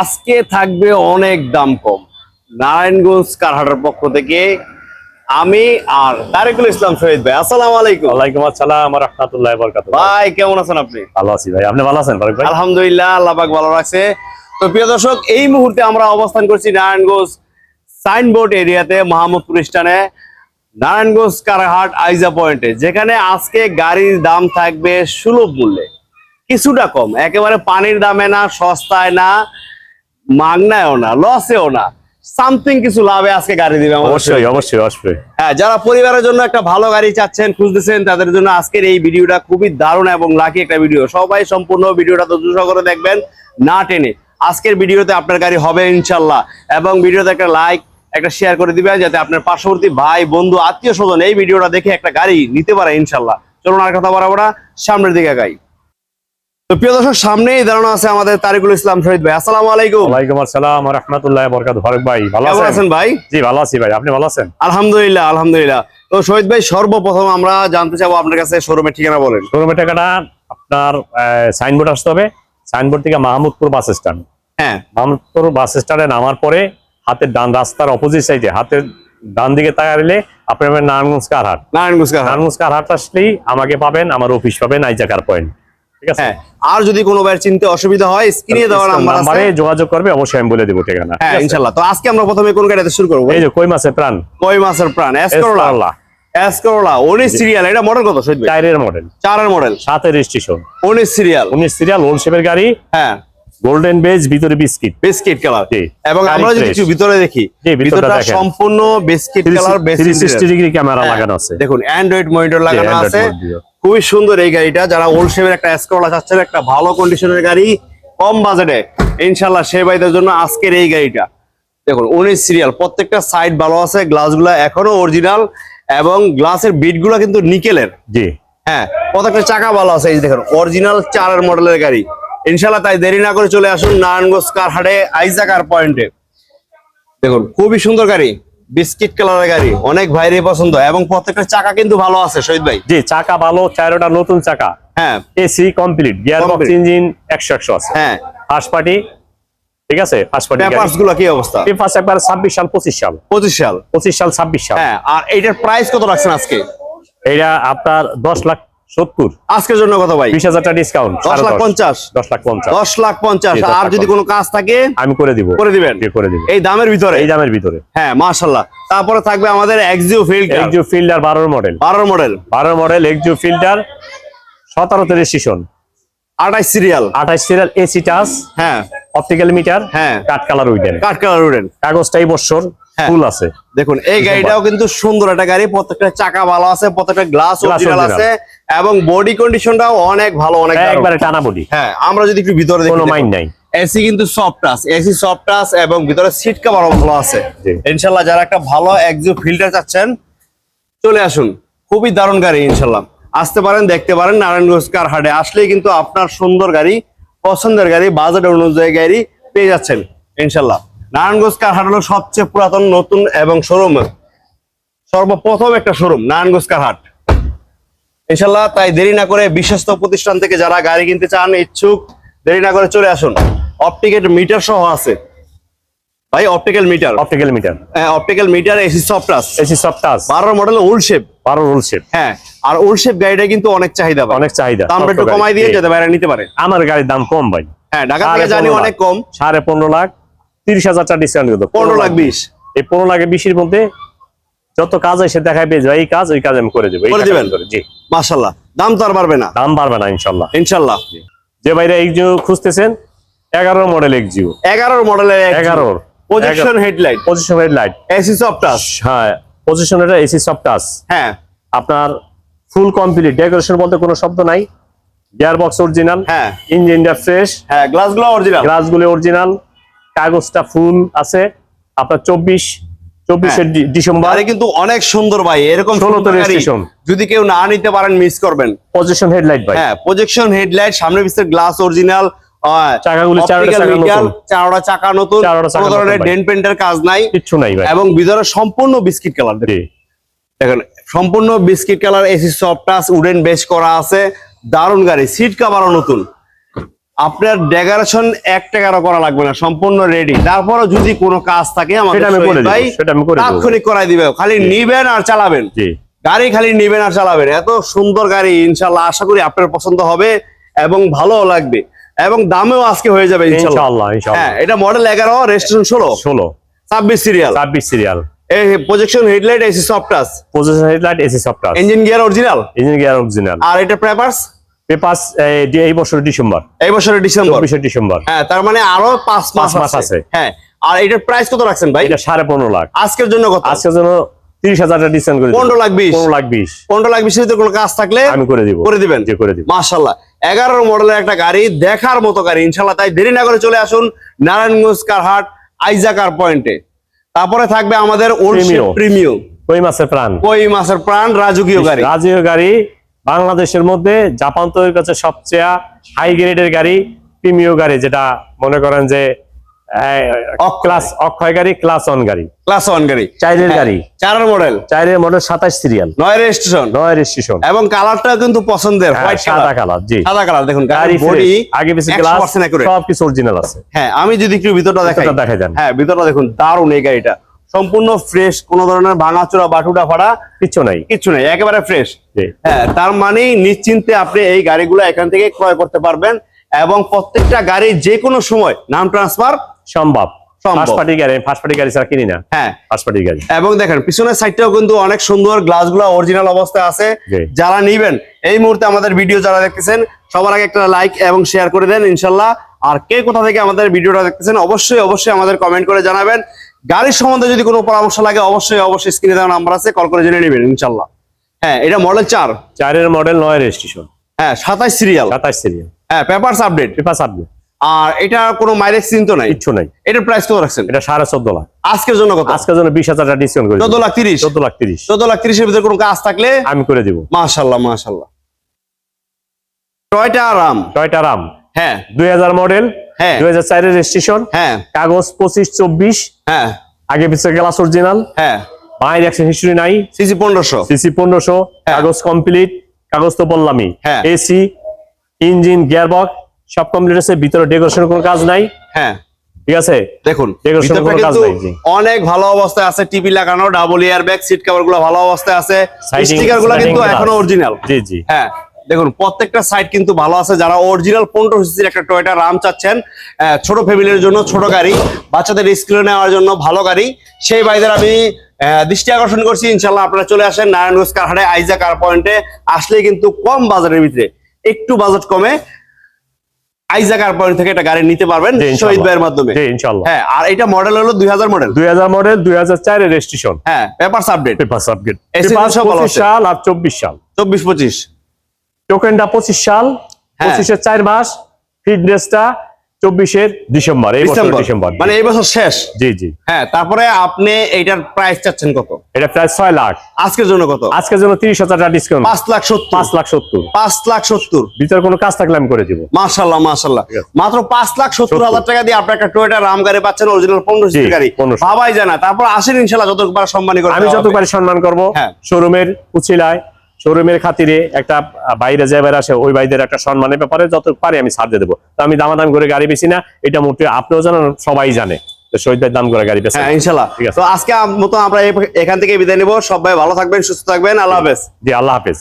আজকে থাকবে অনেক দাম কম। নারায়ণগঞ্জ কারহাটার পক্ষ থেকে আমি আর তারেকুল ইসলাম শহীদ ভাই আসসালামু আলাইকুম। ওয়ালাইকুম আসসালাম রহমতুল্লাহ বরকাত ভাই কেমন আছেন আপনি? ভালো আছি ভাই আপনি ভালো আছেন ফারুক ভাই? আলহামদুলিল্লাহ আল্লাহ পাক ভালো রাখছে। তো প্রিয় দর্শক এই মুহূর্তে আমরা অবস্থান করছি নারায়ণগঞ্জ সাইনবোর্ড এরিয়াতে মোহাম্মদপুর স্টানে নারায়ণগঞ্জ কারহাট আইজা পয়েন্টে যেখানে আজকে গাড়ির দাম থাকবে সুলভ মূল্যে। কিছুটা কম একেবারে পানির দামে না সস্তায় না মাগনায়ও না লসেও না। সামথিং কিছু লাভে আজকে গাড়ি দিবে অবশ্যই অবশ্যই অবশ্যই। হ্যাঁ যারা পরিবারের জন্য একটা ভালো গাড়ি চাচ্ছেন খুঁজতেছেন তাদের জন্য আজকের এই ভিডিওটা খুবই দারুণ এবং লাকি একটা ভিডিও সবাই সম্পূর্ণ ভিডিওটা ধৈর্য করে দেখবেন না টেনে। আজকের ভিডিওতে আপনার গাড়ি হবে ইনশাল্লাহ। এবং ভিডিওতে একটা লাইক একটা শেয়ার করে দিবেন যাতে আপনার পার্শ্ববর্তী ভাই বন্ধু আত্মীয় স্বজন এই ভিডিওটা দেখে একটা গাড়ি নিতে পারে ইনশাল্লাহ। চলুন আর কথা বাড়াবো না সামনের দিকে গাই তো প্রিয় দর্শক সামনেই দাঁড়ানো আছে আমাদের তারিকুল ইসলাম শহীদ ভাই। আসসালামু আলাইকুম। ওয়ালাইকুম আসসালাম রহমতুল্লাহ বরকাত ফারুক ভাই ভালো আছেন? ভাই? জি ভালো আছি ভাই। আপনি ভালো আছেন? আলহামদুলিল্লাহ আলহামদুলিল্লাহ। তো শহীদ ভাই সর্বপ্রথম আমরা জানতে চাবো আপনার কাছে শোরুমের ঠিকানা বলেন। শোরুমের টাকাটা আপনার সাইনবোর্ড আসতে হবে। সাইনবোর্ড থেকে মাহমুদপুর বাস স্ট্যান্ড। হ্যাঁ। মাহমুদপুর বাস স্ট্যান্ডে নামার পরে হাতের ডান রাস্তার অপোজিট সাইডে হাতের ডান দিকে তাকাইলে আপনি পাবেন নারায়ণগঞ্জ কারহাট। নারায়ণগঞ্জ কারহাট। নারায়ণগঞ্জ কারহাট আসলেই আমাকে পাবেন আমার অফিস পাবেন আইজা কার পয়েন্ট ঠিক আছে? হ্যাঁ আর যদি কোনো ভাইয়ের চিনতে অসুবিধা হয় স্ক্রিনে দেওয়া নাম্বার আছে। যোগাযোগ করবে অবশ্যই আমি বলে দেবো ঠিকানা। হ্যাঁ ইনশাআল্লাহ তো আজকে আমরা প্রথমে কোন গাড়িতে শুরু করব? এই যে কই মাছের প্রাণ? কই মাছের প্রাণ? এসকরোলা এসকরোলা। এসকরোলা উনিশ সিরিয়াল এটা মডেল কত শহীদ ভাই? টায়ারের মডেল চারের মডেল সাথে রেজিস্ট্রেশন উনিশ সিরিয়াল উনিশ সিরিয়াল ওল্ড শেপের গাড়ি। হ্যাঁ। গোল্ডেন বেজ ভিতরে বিস্কিট বিস্কিট কালার। এবং আমরা যদি। একটু ভিতরে দেখি ভিতরটা সম্পূর্ণ biscuit colour three sixty degree camera লাগানো আছে। দেখুন অ্যান্ড্রয়েড মনিটর লাগানো আছে। খুবই সুন্দর এই গাড়িটা। যারা ওল্ড শেপের একটা এসকরোলা চাচ্ছেন একটা ভালো কন্ডিশনের গাড়ি কম বাজেটে। ইনশাল্লাহ সে ভাইদের জন্য আজকের এই গাড়িটা। দেখুন উনিশ সিরিয়াল প্রত্যেকটা সাইড ভালো আছে গ্লাসগুলো এখনও অরিজিনাল এবং গ্লাসের বিটগুলো কিন্তু নিকেলের জি। হ্যাঁ প্রত্যেকটা চাকা ভালো আছে এই দেখুন অরিজিনাল চারের মডেলের গাড়ি। ইনশাল্লাহ তাই দেরি না করে চলে আসুন নারায়ণগঞ্জ কার হাটে আইজা কার পয়েন্টে। দেখুন খুবই সুন্দর গাড়ি। বিস্কিট কালারের গাড়ি অনেক ভাইরই পছন্দ এবং প্রত্যেকটা চাকা কিন্তু ভালো আছে শহীদ ভাই। জি চাকা ভালো চারোটা নতুন চাকা। হ্যাঁ। AC complete gear box engine একশো একশো আছে। হ্যাঁ। ফার্স্ট পার্টি ঠিক আছে? ফার্স্ট পার্টি পেপারসগুলো কি অবস্থা? ফার্স্ট একবার ছাব্বিশ সাল পঁচিশ সাল। পঁচিশ সাল। পঁচিশ সাল ছাব্বিশ সাল। হ্যাঁ আর এইটার প্রাইস কত রাখছেন আজকে? এটা আপনার দশ লাখ সত্তর। আজকের জন্য কত ভাই? বিশ হাজার টাকা ডিসকাউন্ট দশ লাখ পঞ্চাশ। দশ লাখ পঞ্চাশ। দশ লাখ পঞ্চাশ। আর যদি কোনো কাজ থাকে আমি করে দিব। করে দিবেন। করে দিব। এই দামের ভিতরে? এই দামের ভিতরে। হ্যাঁ মাশাল্লাহ তারপরে থাকবে আমাদের এক্সিও ফিল্ড এক্সিও ফিল্ডার বারোর মডেল বারো মডেল বারোর মডেল এক্সিও ফিল্ডার সতেরোতে রেজিস্ট্রেশন আঠাইশ সিরিয়াল আঠাশ সিরিয়াল এসি টাচ হ্যাঁ। অপটিক্যাল মিটার হ্যাঁ। কাঠ কালার উইডেন কাঠ কালার উডেন। কাগজটা এই বছর হ্যাঁ। ফুল আছে। দেখুন এই গাড়িটাও কিন্তু সুন্দর একটা গাড়ি প্রত্যেকটা চাকা ভালো আছে প্রত্যেকটা গ্লাস অরিজিনাল আছে এবং বডি কন্ডিশনটাও অনেক ভালো অনেক একবারে টানা বডি হ্যাঁ আমরা যদি একটু ভিতরে দেখি কোনো মাইন্ড নাই। এসি কিন্তু soft touch AC soft touch এবং ভিতরে সিট কভার ভালো আছে। জি। ইনশাল্লাহ যারা একটা ভালো একজিও ফিল্টার চাচ্ছেন চলে আসুন। খুবই দারুণ গাড়ি ইনশাল্লাহ। আসতে পারেন দেখতে পারেন নারায়ণগঞ্জ কার হাটে আসলেই কিন্তু আপনার সুন্দর গাড়ি পছন্দের গাড়ি বাজেট অনুযায়ী গাড়ি পেয়ে যাচ্ছেন ইনশাল্লাহ নারায়ণগঞ্জ কার হাট হলো সবচেয়ে পুরাতন, নতুন এবং শোরুম সর্বপ্রথম একটা শোরুম নারায়ণগঞ্জ কার হাট। ইনশাল্লাহ তাই দেরি না করে বিশ্বস্ত প্রতিষ্ঠান থেকে যারা গাড়ি কিনতে চান, ইচ্ছুক, দেরি না করে চলে আসুন। অপটিকেট মিটার সহ আছে। ভাই অপটিক্যাল মিটার অপটিক্যাল মিটার হ্যাঁ optical meter AC soft touch AC touch বারো মডেল ওল্ড শেপ বারো রোল শেপ হ্যাঁ আর ওল্ড শেপ গাড়িটা কিন্তু অনেক চাহিদা অনেক চাহিদা। দামটা একটু কমাই দিয়ে। যাতে বাইরে নিতে পারে। আমার গাড়ির দাম কম ভাই। হ্যাঁ ঢাকা থেকে জানি অনেক লাখ। কম। সাড়ে পনেরো লাখ তিরিশ হাজার টাকা ডিসকাউন্ট কিন্তু পনেরো লাখ বিশ। এই পনেরো লাখের বিশের মধ্যে যত কাজ এসে দেখায় পেয়ে যাবে। এই কাজ ওই কাজ আমি করে দেবো। করে দিবেন? জি। মাশাল্লাহ দাম তো আর বাড়বে না। দাম বাড়বে না ইনশাল্লাহ ইনশাল্লাহ যে ভাইরা এই একজিও খুঁজতেছেন এগারো মডেল একজিও এগারোর মডেলের এগারোর। Position headlight position light AC soft touch হ্যাঁ পজিশন এটা এসি সব টাচ হ্যাঁ। আপনার ফুল কমপ্লিট ডেকোরেশন বলতে কোনো শব্দ নাই। গিয়ার বক্স অরিজিনাল হ্যাঁ ইঞ্জিনটা ফ্রেশ হ্যাঁ গ্লাসগুলো অরিজিনাল গ্লাসগুলো অরিজিনাল কাগজটা ফুল আছে। আপনার চব্বিশ চব্বিশে ডিসেম্বর। গাড়ি কিন্তু অনেক সুন্দর ভাই এরকম 16 সুন্দর গাড়ি যদি কেউ না নিতে পারেন মিস করবেন। পজিশন হেডলাইট ভাই। হ্যাঁ প্রজেকশন হেডলাইট সামনে পিছের গ্লাস অরিজিনাল চাকাগুলি চারোটা চাকা নতুন। চারোটা চাকা নতুন চারোটা চাকা কোনো ধরনের ভাই। পেন্টের কাজ নাই। এবং ভিতরে সম্পূর্ণ বিস্কিট কালার দেখেন। সম্পূর্ণ biscuit colour AC soft touch wooden base করা আছে। দারুণ গাড়ি সিট কাভারও নতুন। আপনার ডেকোরেশন এক টাকারও করা লাগবে না সম্পূর্ণ রেডি তারপরও যদি কোনো কাজ থাকে আমাদের। তাৎক্ষণিক করাই দিবে। খালি নিবেন আর চালাবেন। গাড়ি খালি নিবেন আর চালাবেন। এত সুন্দর গাড়ি ইনশাল্লাহ আশা করি আপনার পছন্দ হবে এবং ভালো লাগবে। এবং দামেও আজকে হয়ে যাবে ইনশাআল্লাহ। হ্যাঁ এটা মডেল এগারো রেজিস্ট্রেশন ষোলো। ষোলো। ছাব্বিশ সিরিয়াল ছাব্বিশ সিরিয়াল এই projection headlight AC soft touch position headlight AC engine gear original engine gear original আর এটা পেপারস পেপাস এই বছর ডিসেম্বর। এই বছরের ডিসেম্বর। হ্যাঁ তার মানে আরও পাঁচ মাস মাস আছে। হ্যাঁ আর এটার প্রাইস কত রাখছেন ভাই? এটা সাড়ে পনেরো লাখ। আজকের জন্য কত? আজকের জন্য তিরিশ হাজার টাকা ডিসকাউন্ট করে পনেরো লাখ বিশ। পনেরো লাখ বিশ। পনেরো লাখ বিশের ভিতরে কোনো কাজ থাকলে আমি করে দিব। করে দিবেন। যে করে দিব। এগারো মডেলের একটা গাড়ি দেখার মতো গাড়ি ইনশাল্লাহ তাই দেরি না করে চলে আসুন নারায়ণগঞ্জ কারহাট আইজাকার পয়েন্টে। তারপরে থাকবে আমাদের Premio। কই মাসের প্রাণ? কই মাসের প্রাণ রাজকীয় গাড়ি। রাজকীয় গাড়ি। বাংলাদেশের মধ্যে জাপান তৈরির কাছে সবচেয়ে হাই গ্রেডের গাড়ি প্রিমিয় গাড়ি যেটা মনে করেন যে ক্লাস অক্ষয় গাড়ি ক্লাস অন গাড়ি। ক্লাস ওয়ান গাড়ি। চাইরের গাড়ি। চারের মডেল চাইরের মডেল সাতাশ সিরিয়াল নয় রেজিস্ট্রেশন নয় রেজিস্ট্রেশন এবং কালারটা কিন্তু পছন্দের হোয়াইট সাদা কালার জি। সাদা কালার দেখুন গাড়ি বডি আগে পিছিয়ে গ্লাস সব কিছু অরিজিনাল আছে। হ্যাঁ আমি যদি একটু ভিতরটা দেখাই। দেখাই দেন। হ্যাঁ ভিতরটা দেখুন দারুণ এই গাড়িটা। সম্পূর্ণ ফ্রেশ কোন ধরনের ভাঙাচোরা বাটুটা ফাড়া কিছু নাই। কিছু নেই একেবারে ফ্রেশ হ্যাঁ তার মানে নিশ্চিন্তে আপনি এই গাড়িগুলো এখান থেকে ক্রয় করতে পারবেন এবং প্রত্যেকটা গাড়ি যে কোনো সময় নাম ট্রান্সফার সম্ভব। হ্যাঁ। এবং দেখেন পিছনের সাইডটাও কিন্তু অনেক সুন্দর গ্লাসগুলো অরিজিনাল অবস্থায় আছে। যারা নিবেন এই মুহূর্তে আমাদের ভিডিও যারা দেখতেছেন সবার আগে একটা লাইক এবং শেয়ার করে দেন ইনশাল্লাহ। আর কে কোথা থেকে আমাদের ভিডিওটা দেখতেছেন অবশ্যই অবশ্যই আমাদের কমেন্ট করে জানাবেন। গাড়ির সম্বন্ধে যদি কোনো পরামর্শ লাগে অবশ্যই অবশ্যই স্ক্রিনে দেওয়া নাম্বার আছে কল করে জেনে নেবেন ইনশাল্লাহ। হ্যাঁ এটা মডেল চার। চারের মডেল নয় রেজিস্ট্রেশন হ্যাঁ সাতাশ সিরিয়াল সাতাশ সিরিয়াল হ্যাঁ পেপারস আপডেট পেপার সাবজেক্ট আর এটা কোনো মাইলেজ চিন্তা নাই? কিচ্ছু নাই। এটার প্রাইস কত রাখছেন? এটা সাড়ে চোদ্দ লাখ। আজকের জন্য কত? আজকের জন্য বিশ হাজার টাকা ডিসকাউন্ট করে চোদ্দ লাখ তিরিশ? চোদ্দ লাখ তিরিশ। চোদ্দ লাখ তিরিশের ভিতরে কোনো কাজ থাকলে আমি করে দিব। মাশাল্লাহ মাশাল্লাহ টয়টা আরাম টয়টা আরাম হ্যাঁ। দুই হাজার মডেল হ্যাঁ। দুই হাজার চারের রেজিস্ট্রেশন হ্যাঁ। কাগজ পঁচিশ চব্বিশ। হ্যাঁ। আগে পিছিয়ে গ্লাস অরিজিনাল হ্যাঁ। বাইরের অ্যাকশন হিস্ট্রি নাই। সিসি পনেরোশো। সিসি পনেরোশো হ্যাঁ। কাগজ কমপ্লিট কাগজ তো বললামই। হ্যাঁ। এসি ইঞ্জিন গিয়ারবক্স সব কমপ্লিট আছে ভিতরে ডেকোরেশনের কোনো কাজ নাই। হ্যাঁ। ঠিক আছে? দেখুন ভিতরটা কোনো কাজ নাই, অনেক ভালো অবস্থায় আছে টিভি লাগানো ডাবল ইয়ার ব্যাগ সিট কভারগুলো ভালো অবস্থায় আছে। স্টিকারগুলো কিন্তু এখনও অরিজিনাল জি জি। হ্যাঁ দেখুন প্রত্যেকটা সাইড কিন্তু ভালো আছে। যারা অরিজিনাল পনেরো সিসির একটা টয়টা রাম চাচ্ছেন ছোট ফ্যামিলির জন্য ছোট গাড়ি বাচ্চাদের স্কুলে নেওয়ার জন্য ভালো গাড়ি। সেই ভাইদের আমি দৃষ্টি আকর্ষণ করছি। ইনশাল্লাহ আপনারা চলে আসেন নারায়ণগঞ্জ কারহাটে আইজা কার পয়েন্টে আসলে কিন্তু কম বাজারের ভিতরে একটু বাজেট কমে। আইজা কার পয়েন্ট থেকে একটা গাড়ি নিতে পারবেন শহীদ ভাইয়ের মাধ্যমে। জি ইনশাল্লাহ। হ্যাঁ আর এটা মডেল হলো দুই হাজার মডেল দুই হাজার মডেল দুই হাজার চারের রেজিস্ট্রেশন হ্যাঁ papers update paper update SSL সব ভালো আছে। সাল আর চব্বিশ সাল। চব্বিশ পঁচিশ। টোকেনটা পঁচিশ সাল হ্যাঁ। পঁচিশের চার মাস ফিটনেসটা চব্বিশের ডিসেম্বর এই বছর ডিসেম্বর। মানে এই বছর শেষ? জি জি। হ্যাঁ তারপরে আপনি এইটার প্রাইস চাচ্ছেন কত? এটা প্রায় ছয় লাখ। আজকের জন্য কত? আজকের জন্য তিরিশ হাজার টাকা ডিসকাউন্ট পাঁচ লাখ সত্তর। পাঁচ লাখ সত্তর। পাঁচ লাখ সত্তর। ভিতরে কোনো কাজ থাকলে আমি করে দিব। মাশাল্লাহ মাশাল্লাহ মাত্র পাঁচ লাখ সত্তর। হাজার টাকা দিয়ে আপনি একটা টয়োটা রাম গাড়ি পাচ্ছেন অরিজিনাল পনেরো সিসি গাড়ি। 1500 ভাবাই জানা তারপর আসেন ইনশাল্লাহ যতবার সম্মানী করে আমি যতবার সম্মান করব হ্যাঁ। শোরুমের উচিলায় শোরুমের খাতিরে একটা বাইরে যে বাইরে আসে ওই বাইদের একটা সম্মানের ব্যাপারে যত পারি আমি ছাড় দিয়ে দেবো। তো আমি দামাদাম করে গাড়ি বেশি না এটা মোটে আপনিও জানেন সবাই জানে। তো দাম করে গাড়ি বেশি হ্যাঁ ইনশাল্লাহ। তো আজকে মতো আমরা এখান থেকে বিদায় নিব। সবাই ভালো থাকবেন সুস্থ থাকবেন। আল্লাহ হাফেজ। জি আল্লাহ হাফেজ।